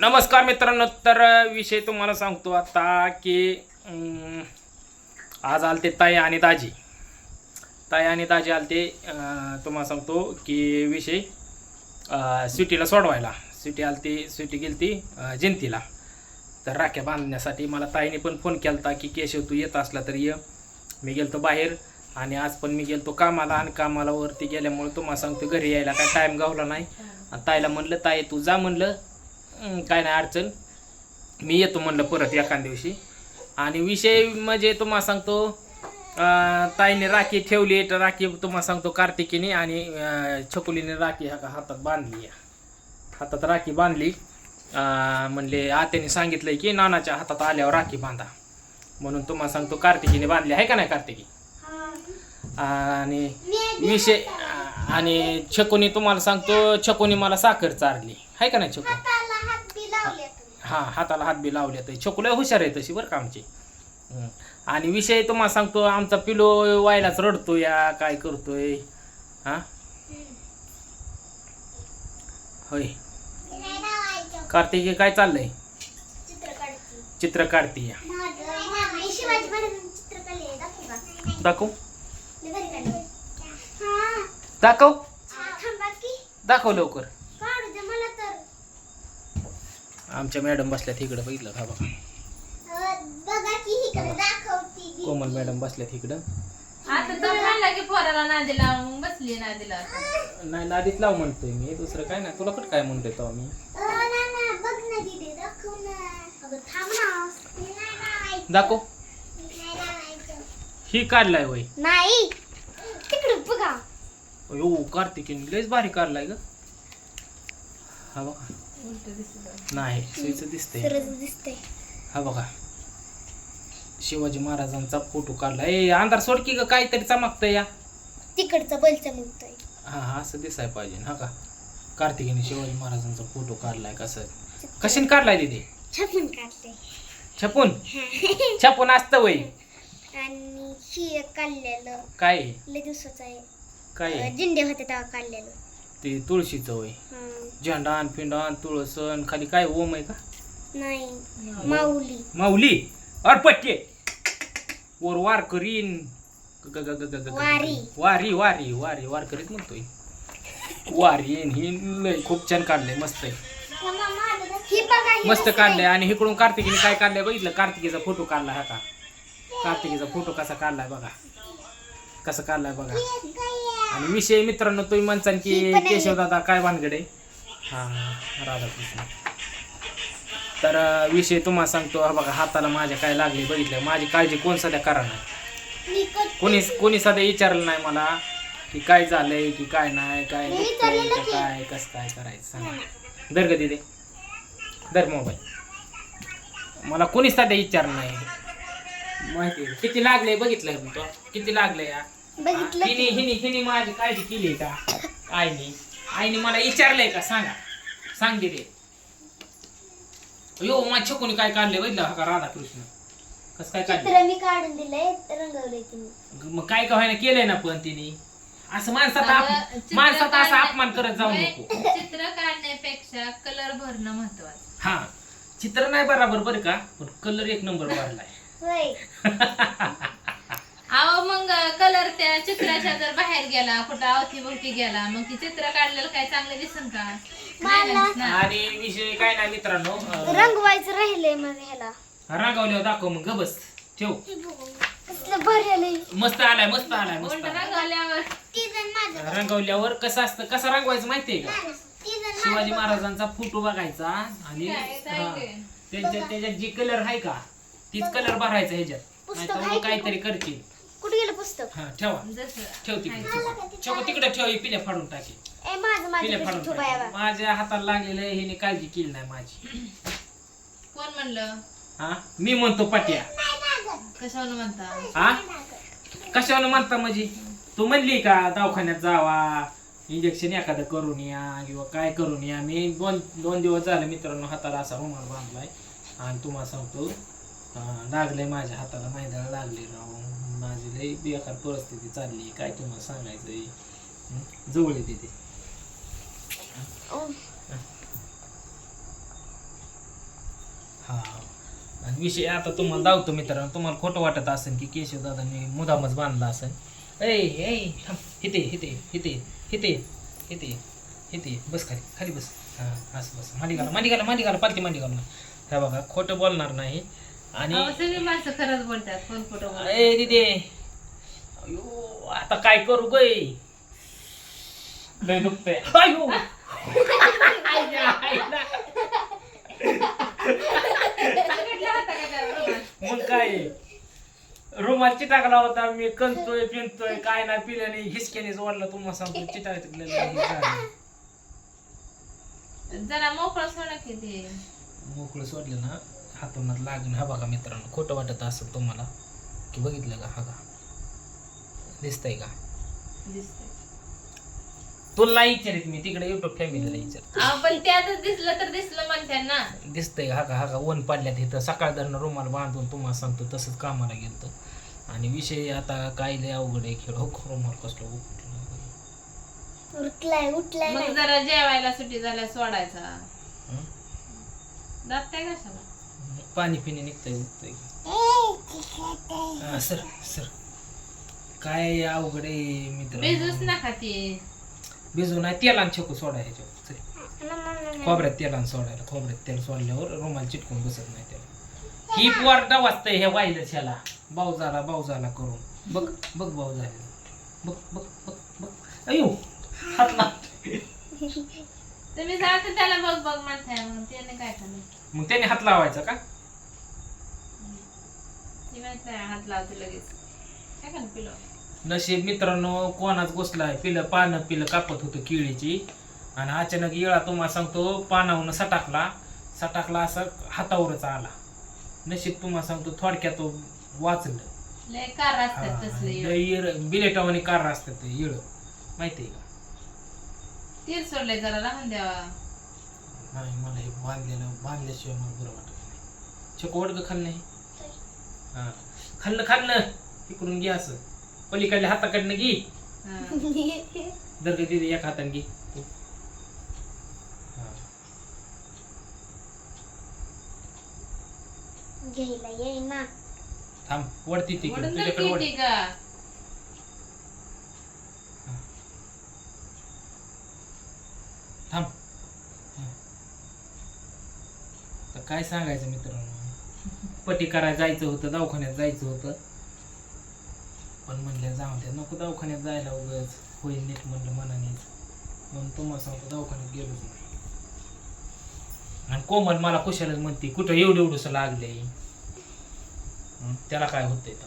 नमस्कार मित्रांनो तर विषय तुम्हाला सांगतो आता की आज आलते ताई आणि दाजी. ताई आणि दाजी आलते तुम्हाला सांगतो की विषय स्वीटीला सोडवायला. स्वीटी आलती स्वीटी गेलती जिंतीला तर राख्या बांधण्यासाठी मला ताईने पण फोन केला होता की केशव तू येत असला तर ये. मी गेलतो बाहेर आणि आज पण मी गेलतो कामाला आणि कामाला वरती गेल्यामुळे तुम्हाला सांगतो घरी यायला काय टाईम गावला नाही. आणि ताईला म्हणलं ताई तू जा म्हणलं काय नाही अडचण. मी येतो म्हणलं परत एखाद दिवशी. आणि विषय म्हणजे तुम्हाला सांगतो ताईने राखी ठेवली तर राखी तुम्हाला सांगतो कार्तिकीने आणि छकुलीने राखी का हातात बांधली हातात राखी बांधली. म्हणले आत्याने सांगितलंय की नानाच्या हातात आल्यावर राखी बांधा. म्हणून तुम्हाला सांगतो कार्तिकीने बांधली. आहे का नाही कार्तिकी? आणि विषय आणि छकुनी तुम्हाला सांगतो छकुनी मला साखर चारली. आहे का नाही छकू हा हाताला हात बी लावले तर छकुला हुशार आहे तशी बरं का आमची. आणि विषय तुम्हाला सांगतो आमचा पिलो व्हायलाच रडतो या काय करतोय हा होय कार्तिकी काय चाललंय चित्र काढते या दाखवू? दाखव. हा, दाखव लवकर. आमच्या मॅडम बसल्यात इकडं बघितलं का बघा अं, बघा की इकडे दाखवती ती. कोमल मॅडम बसल्यात इकडं. आता म्हणला की पोराला नादी लावून बसली नाही नादीत लाव म्हणतोय मी दुसरं काय नाही. तुला कुठं काय म्हणतोय तो मी? अं, ना, ना, बघ ना दीदी, दाखव. ही काढलाय वय. नाही तिकडे बघा. यो कार्तिकीने लयच भारी काढलाय ग. हा बघा. नाही सुईचं दिसतंय. हा बघा. शिवाजी महाराजांचा फोटो काढलाय ए अंधार सोड की ग काहीतरी चमकतंय या. तिकडचा बल चमकतोय. हा हा असं दिसाय पाहिजे हा का? कार्तिकीने शिवाजी महाराजांचा फोटो काढलाय कसं कशाने काढलाय तिथे छापून काढले छपून? छपून असतं वय. आणि ही काढलेलं. काय? दिवसाचं आहे. काय? जिंडे होते तेव्हा काढलेलं. ते तुळशीचं वय हं. झेंडान फिंडान तुळसण खाली काय ओम आहे का? नाही. माऊली. माऊली. अरपट्टे वर वार करीन. ग- ग- ग- ग- ग- ग- वारी. वारी वारी वारी वार करीत म्हणतोय. वारी येईन ही लय खूप छान काढलंय मस्त आहे. ही बघा ही मस्त काढलंय. आणि इकडून कार्तिकीने काय काढलंय बघितलं? कार्तिकीचा फोटो काढलाय हा का? कार्तिकीचा फोटो कसा काढलाय बघा. कसा काढलाय बघा. आहे. आणि विषय मित्रांनो तुम्ही म्हणसान की. केशव दादा काय भानगडे? हा राधाकृष्ण. तर विषय तुम्हाला सांगतो हा बघा हाताला माझ्या काय लागले बघितलं? माझी काळजी कोण सध्या करा नाही कोणी कोणी सध्या विचारलं नाही मला की काय झालंय की काय नाही काय. काय कसं काय करायचं सांगा. दर ग दिदे. दर मोबाईल. मला कोणी सध्या विचारलं नाही. माहिती. किती लागले तो. किती लागले या? बघितलं हिने हिने हिने माझी काळजी केली का? आईने आईने मला विचारलंय का? सांगा. सांग दे यो माझ्या छकुनी काय काढले बघितलं हा का? राधाकृष्ण. कसं काय काढले चित्र मी काढून दिलंय रंगवलंय तिने. मग काय का व्हायना केलंय ना पण तिने? असं माणसाचा अगं, अप- चित्र माणसाचा असा अपमान करत जाऊ होय, नको. चित्र काढण्यापेक्षा कलर भरणं महत्वाचं. हा. चित्र नाही बरोबर बरं का? पण कलर एक नंबर भरलाय. होय. अहो मग कलर त्या चित्राच्या जर बाहेर गेला कुठं अवतीभोवती गेला मग ती चित्र काढलेलं काय चांगलं दिसन का? नाही ना. दिसणार. आणि विषय काय नाही मित्रांनो अं, रंगवायचं राहिलंय मग ह्याला. रागावल्यावर दाखव मग ग बस ठेव. कसलं मस्त आलाय मस्त आलाय मस्त उलट आलाय. रंगवल्यावर. रंगवल्यावर कसं असतं कसं रंगवायचं माहितीये का? शिवाजी महाराजांचा फोटो बघायचा आणि काय, काय हा, ते? त्यांच्यात त्याच्यात जी कलर आहे का तीच कलर भरायचा ह्याच्यात. पुस्तक नाही आहे तर का? काहीतरी करतील. कुठे गेलं पुस्तक? हा ठेवा. जसं ठेव. तिकडे ठेव तिकडे ठेव ही पिल्या फाडून टाकी. ए माझं माझं पिल्या पैसे फाडून ठेव. माझ्या हाताला लागलेलं आहे, हिने काळजी केली नाही माझी. कोण म्हणलं? हा? मी म्हणतो पट्या. कशावर म्हणता? हा? कशावर म्हणता म्हणजे? तू म्हणली का दवाखान्यात जावा इंजेक्शन एखादं करून या किंवा काय करून या? मी दोन दोन दिवस झाले मित्रांनो हाताला असा रुमाल बांधलाय. आणि तुम्हाला सांगतो अं, लागलंय माझ्या हाताला मैदाला लागले राव. माझी लई बेकार परिस्थिती चालली काय तुम्हाला सांगायचंय हं? जवळ येते ते. हा आणि विषय आता तुम्हाला दावतो मित्रांनो. तुम्हाला खोटं वाटत असेल की केशव दादांनी मुदामच बांधला असेल. ऐ ऐ हिते हिते हिते हिते हिते हिते बस खाली खाली बस. हां असं बस. मांडी घाला मांडी घाला मांडी घाला पालती मांडी घाला हे बघा खोटं बोलणार नाही. आणि अहो, सगळी माणसं खरंच बोलतात कोण खोटं बोलतात. ए दिदे अयो आता काय करू गय लय दुखतंय अयो आईला, आईला. सगळ्यातल्या हाता का त्याला रुमाल? मग काय रुमाल चिटाकला होता मी कंतोय पिंतोय काय नाही पिल्याने हिसक्यानेच वाढला तुम्हाला सांगतो चिटाकलेलं जरा मोकळं सोडा की ते मोकळं सोडलं ना हातोनात लागून हा बघा मित्रांनो खोटं वाटत असेल तुम्हाला की बघितलं का? हा का? दिसतंय का? दिसतंय. तुला विचारित मी तिकडे युट्यूब फॅमिलीला विचार अहो, पण त्यातच दिसलं तर दिसलं म्हणतात ना दिसतंय हा का? हा का? ऊन पडल्यात इथं. सकाळ धरणं रुमाल बांधून तुम्हाला सांगतो तसंच कामाला गेलतो. आणि विषय आता काय लय अवघड आहे खेळ. हो रुमाल कसलं उठलं. उठलाय उठलाय मग जरा जेवायला सुट्टी झाल्या सोडायचा? जात काय कशाला? पाणी पिणे निघतंय हा, सर सर. काय अवघड आहे मित्र? भिजूच नका ते. भिजू नाही तेलान छकू सोडा ह्याच्यावर. चल. खोबऱ्यात तेलान सोडायला. खोबऱ्यात तेल सोडल्यावर रुमाल चिटकून बसत नाही त्याला. ही पोरटा वाजतंय हे वाहिलंच ह्याला. भाऊ झाला भाऊ झाला करून. बघ बघ भाऊ झाले बघ बघ बघ बघ. अयो हात. तुम्ही जात त्याला बघ बघ म्हणताय मग त्याने काय मग त्याने हात लावायचा का? ती माहीत नाही हात लावते लगेच. काय का पिलो? नशीब मित्रांनो कोणाच घुसलाय? पिलं पानं पिलं कापत होतं केळीची. आणि अचानक येळा तुम्हाला सांगतो पानावून सटाकला. सटाकला असं हातावरच आला. नशीब तुम्हाला सांगतो थोडक्यात वाचलं. लय कार असतात तसले बिलेटावानी कार असतात ते येळ. माहिती आहे का? तीर सोडले जरा राहून द्यावा. नाही मला हे बांधलेलं बांधल्याशिवाय मला बरं वाटत नाही. चको वडगं खाल्लं नाही हा. खाल्लं खाल्लं. इकडून घे असं. पलीकडल्या हाताकडनं घे. हा. दर्ग दिदी एक हाताने घे. तू. घ्यायला येईना थांब वडती वडून तर तुझ्याकडे वड. किती का? थांब. तर काय सांगायचं मित्रांनो? पटी करायला जायचं होतं दवाखान्यात जायचं होतं. पण म्हणलं जाऊ द्या नको दवाखान्यात जायला उगच होईल नीट म्हणलं मनानेच. म्हणून तुम्हाला सांगतो दवाखान्यात गेलोच नाही. आणि कोमल मला कुशालच म्हणते कुठं एवढं एवढंसं लागले त्याला काय होतंय तर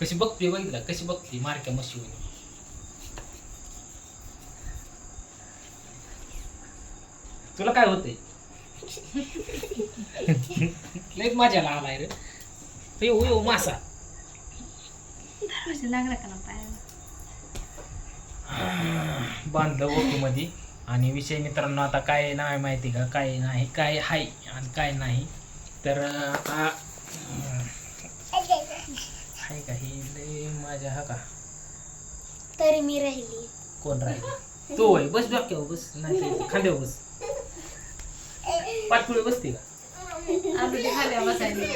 कशी बघते बघितला? कशी बघते? मारक्या मशीवर तुला काय होतंय? लय मजाला आलाय रे. येऊ येऊ मासा. लागला का ना पायाला? बांधलं ओके मध्ये आणि विषय मित्रांनो आता काय नाही माहिती का? काय नाही काय हाय आणि काय नाही. तर अं, हाय का? ही लय माझ्या हा का? तरी मी राहिली. कोण राहील? तू होय. बस डोक्यावर बस. नाही खांद्यावर बस. पाठपुळे बसते का? असं ते खाल्या बसायला.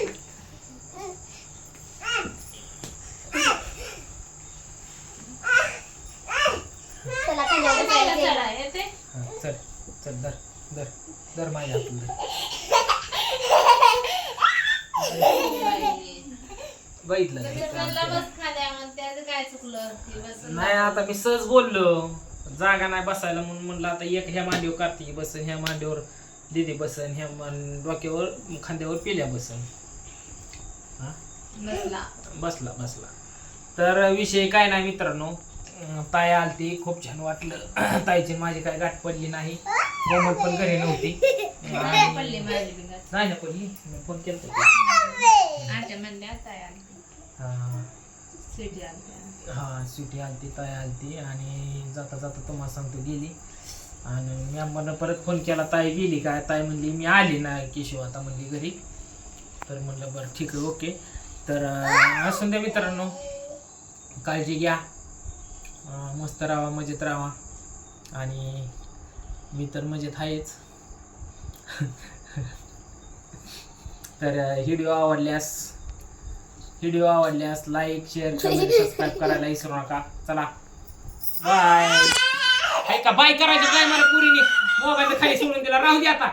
चला खाली बसायला जायला. चला, येते. हा चल चल धर धर धर माझ्या हातून धर. बघितलं का म्हणलं मित्रांनो? बस खाल्या मग त्याचं काय चुकलं ती बस नाही. आता मी सहज बोललो. जागा नाही बसायला म्हणून म्हणलं आता एक ह्या मांडीवर कार्तिकी बसन ह्या मांडीवर. दिदी बसन ह्या मान- डोक्यावर खांद्यावर पिल्या बसन. हा? बसला. बसला बसला. तर विषय काय नाही मित्रांनो. ताई आलती खूप छान वाटलं. ताईची माझी काय गाठ पडली नाही. कोमल पण घरी नव्हती. नाही पडली माझी नाही ना पडली मी फोन केला आमच्या म्हणल्या ताई आली हा. स्वीटी आली हा सुटी आलती ताई आलती. आणि जाता जाता तुम्हाला सांगतो गेली. आणि मी परत फोन केला ताई गेली काय ताई म्हणली मी आली ना केशव आता म्हणली घरी. तर म्हणलं बरं ठीक आहे ओके. तर असून द्या मित्रांनो काळजी घ्या. मस्त राहा मजेत राहा. आणि मी तर मजेत आहेच. तर व्हिडिओ आवडल्यास व्हिडिओ आवडल्यास लाईक शेअर कमेंट सबस्क्राईब करायला विसरू नका. चला. बाय का बाय करायचं काय मला पुरीने? मोबाईल खाली सोडून दिला. राहू दे आता.